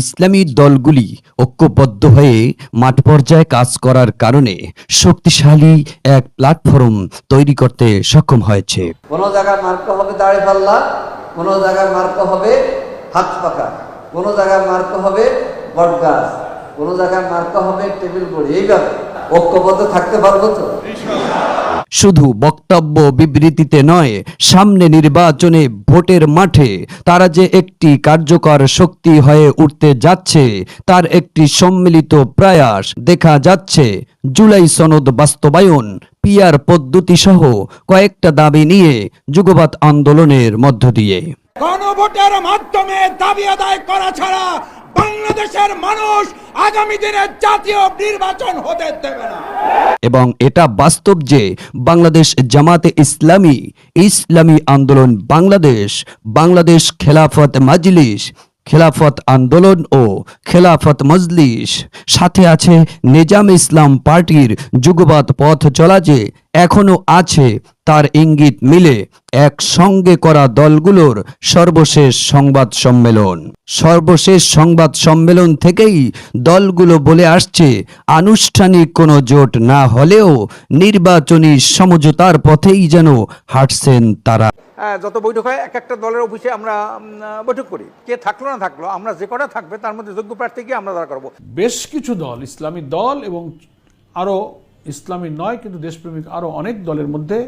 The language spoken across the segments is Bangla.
ইসলামী দলগুলি ঐক্যবদ্ধ হয়ে মাঠ পর্যায়ে কাজ করার কারণে শক্তিশালী এক প্ল্যাটফর্ম তৈরি করতে সক্ষম হয়েছে। কোনো জায়গায় মার্ক হবে দাড়ি পাল্লা, কোনো জায়গায় মার্ক হবে হাত পাকা কোনো জায়গায় মার্ক হবে বট গাছ, কোনো জায়গায় মার্ক হবে টেবিল বড়ি। এইভাবে ঐক্যবদ্ধ থাকতে পারব তো? শুধু বক্তব্য বিবৃতিতে নয়, সামনে নির্বাচনে ভোটের মাঠে তারা যে একটি কার্যকর শক্তি হয়ে উঠতে যাচ্ছে, তার একটি সম্মিলিত প্রয়াস দেখা যাচ্ছে। জুলাই সনদ বাস্তবায়ন পিয়ার পদ্ধতি সহ কয়েকটা দাবি নিয়ে যুগবাদ আন্দোলনের মধ্য দিয়ে। গণভোটের মাধ্যমে দাবি আদায় করা ছাড়া বাংলাদেশের মানুষ আগামী দিনে জাতীয় নির্বাচন হতে দেবে না। এবং এটা বাস্তব যে বাংলাদেশ জামাতে ইসলামী ইসলামী আন্দোলন বাংলাদেশ বাংলাদেশ খেলাফত মাজলিস খেলাফত আন্দোলন ও খেলাফত মজলিস। সাথে আছে নিজাম ইসলাম পার্টির যুগবাদ পথ চলা যে এখনও আছে, তার ইঙ্গিত মিলে এক সঙ্গে করা দলগুলোর সর্বশেষ সংবাদ সম্মেলন। সর্বশেষ সংবাদ সম্মেলন থেকেই দলগুলো বলে আসছে, আনুষ্ঠানিক কোনো জোট না হলেও নির্বাচনী সমঝোতার পথেই যেন হাঁটছেন তারা। যত বৈঠক হয় এক একটা দলের অফিসে আমরা বৈঠক করি। কে থাকল না থাকল আমরা যে কটা থাকবে তার মধ্যে যোগ্য প্রার্থীকে আমরা দাঁড় করব। বেশ কিছু দল ইসলামী দল এবং আরও ইসলামী নয় কিন্তু দেশপ্রেমিক আরও অনেক দলের মধ্যে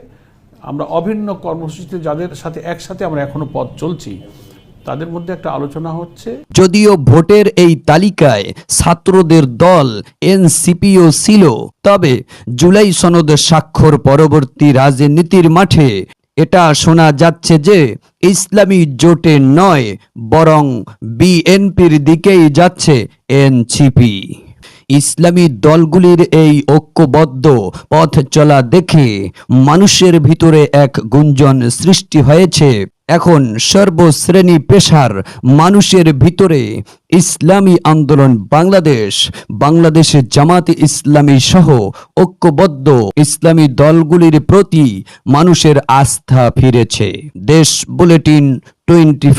আমরা অভিন্ন কর্মসূচিতে যাদের সাথে একসাথে আমরা এখনও পথ চলছি তাদের মধ্যে একটা আলোচনা হচ্ছে। যদিও ভোটের এই তালিকায় ছাত্রদের দল এনসিপিও ছিল তবে জুলাই সনদ স্বাক্ষর পরবর্তী রাজনীতির মাঠে এটা শোনা যাচ্ছে যে ইসলামী জোটে নয়, বরং বিএনপির দিকেই যাচ্ছে এনসিপি। ইসলামী দলগুলির এই ঐক্যবদ্ধ পথ চলা দেখে মানুষের ভিতরে এক গুঞ্জন সৃষ্টি হয়েছে। এখন সর্বশ্রেণী পেশার মানুষের ভিতরে ইসলামী আন্দোলন বাংলাদেশ বাংলাদেশের জামাতে ইসলামী সহ ঐক্যবদ্ধ ইসলামী দলগুলির প্রতি মানুষের আস্থা ফিরেছে। দেশ বুলেটিন টোয়েন্টি